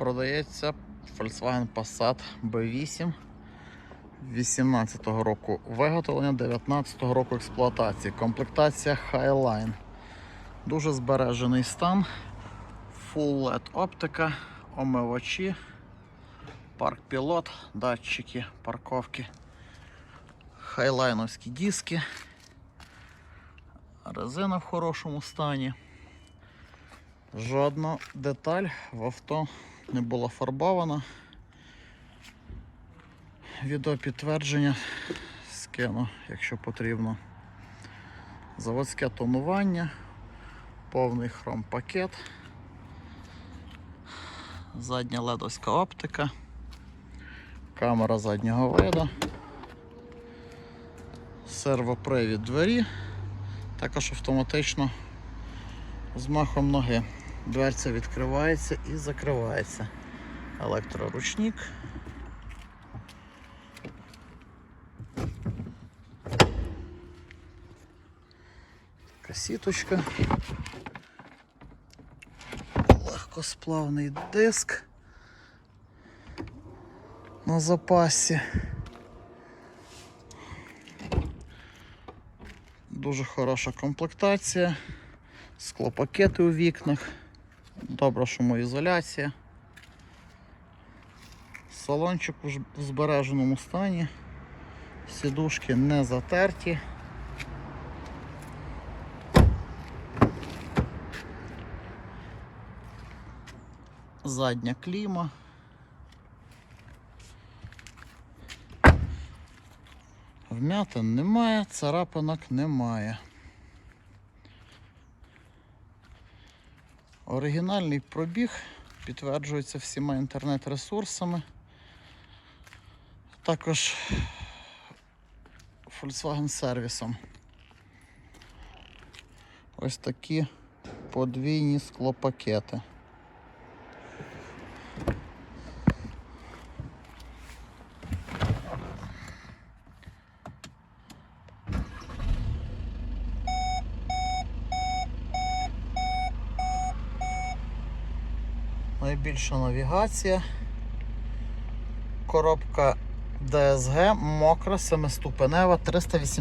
Продається Volkswagen Passat B8 18 го року виготовлення, 19 року експлуатації. Комплектація Highline. Дуже збережений стан. Full LED оптика, омивачі, парк пілот, датчики, парковки, хайлайновські диски, резина в хорошому стані. Жодна деталь в авто не була фарбована. Відеопідтвердження скину, якщо потрібно. Заводське тонування, повний хром-пакет, задня ледовська оптика, камера заднього виду, сервопривід двері, також автоматично з махом ноги. Дверця відкривається і закривається. Електроручник. Касіточка. Легкосплавний диск на запасі. Дуже хороша комплектація, склопакети у вікнах, добра шумоізоляція. Салончик у збереженому стані, сідушки не затерті. Задня кліма. Вмятин немає, царапинок немає. Оригінальний пробіг підтверджується всіма інтернет-ресурсами. Також Volkswagen сервісом. Ось такі подвійні склопакети. Найбільша навігація. Коробка DSG мокра, семиступенева, 380